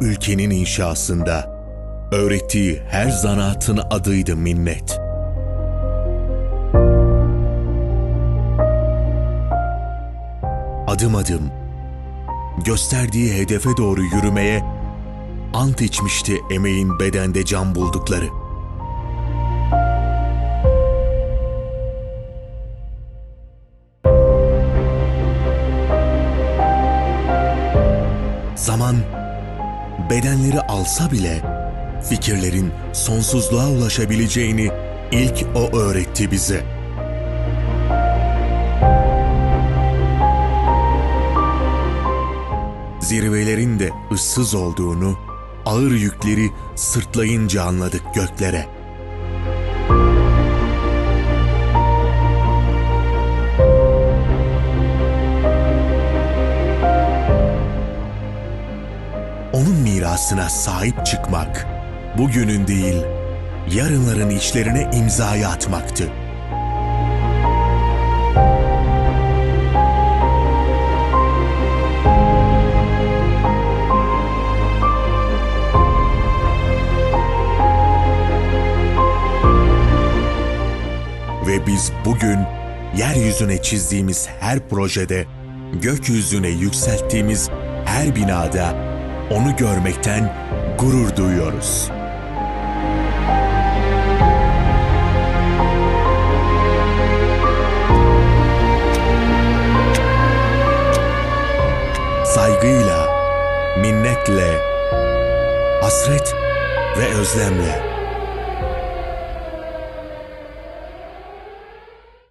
ülkenin inşasında öğrettiği her zanaatın adıydı minnet. Adım adım gösterdiği hedefe doğru yürümeye ant içmişti emeğin bedende can buldukları. Zaman bedenleri alsa bile fikirlerin sonsuzluğa ulaşabileceğini ilk o öğretti bize. Zirvelerin de ıssız olduğunu, ağır yükleri sırtlayınca anladık göklere. Onun mirasına sahip çıkmak, bugünün değil, yarınların işlerine imzayı atmaktı. Ve biz bugün yeryüzüne çizdiğimiz her projede, gökyüzüne yükselttiğimiz her binada onu görmekten gurur duyuyoruz. Saygıyla, minnetle, hasret ve özlemle